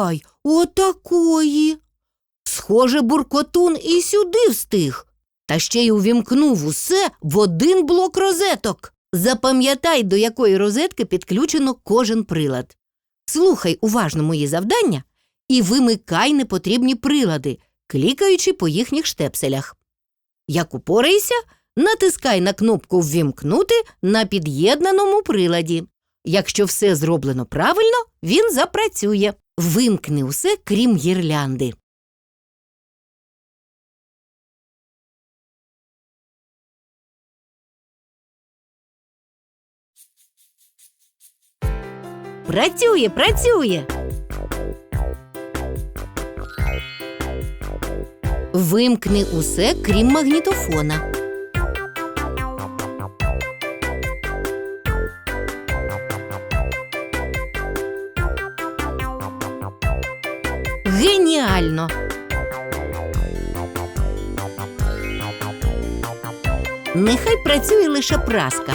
Ой, отакої. Схоже, буркотун і сюди встиг. Та ще й увімкнув усе в один блок розеток. Запам'ятай, до якої розетки підключено кожен прилад. Слухай уважно мої завдання і вимикай непотрібні прилади, клікаючи по їхніх штепселях. Як упораєшся, натискай на кнопку Ввімкнути на під'єднаному приладі. Якщо все зроблено правильно, він запрацює. Вимкни усе, крім гірлянди. Працює, працює. Вимкни усе, крім магнітофона. Геніально! Нехай працює лише праска.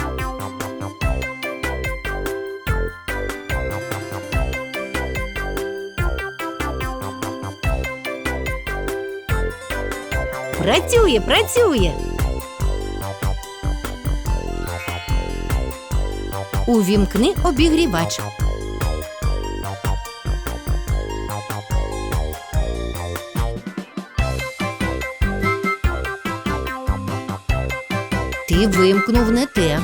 Працює, працює. Увімкни обігрівач. Ти вимкнув не те.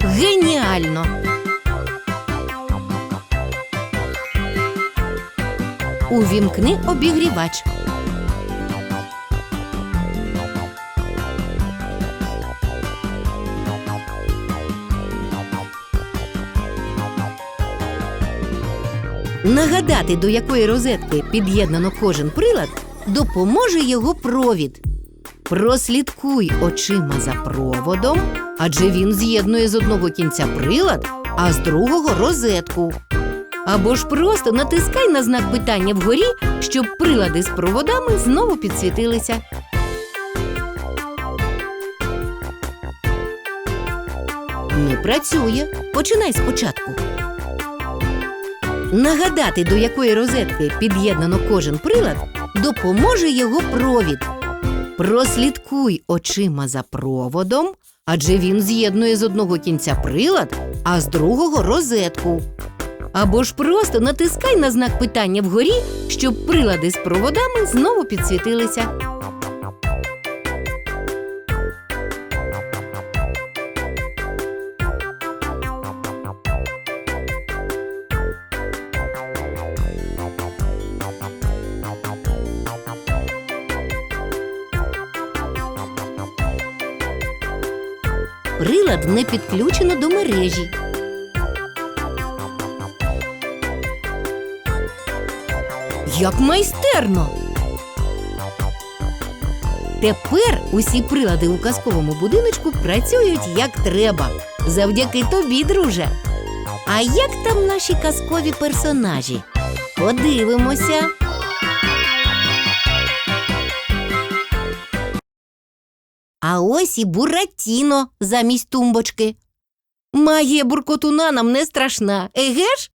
Геніально. Увімкни обігрівач. Нагадати, до якої розетки під'єднано кожен прилад, допоможе його провід. Прослідкуй очима за проводом, адже він з'єднує з одного кінця прилад, а з другого розетку. Або ж просто натискай на знак питання вгорі, щоб прилади з проводами знову підсвітилися. Не працює. Починай спочатку. Нагадати, до якої розетки під'єднано кожен прилад, допоможе його провід. Прослідкуй очима за проводом, адже він з'єднує з одного кінця прилад, а з другого розетку. Або ж просто натискай на знак питання вгорі, щоб прилади з проводами знову підсвітилися. Прилад не підключено до мережі. Як майстерно! Тепер усі прилади у казковому будиночку працюють як треба. Завдяки тобі, друже. А як там наші казкові персонажі? Подивимося. А ось і Буратіно замість тумбочки. Магія буркотуна нам не страшна, еге ж?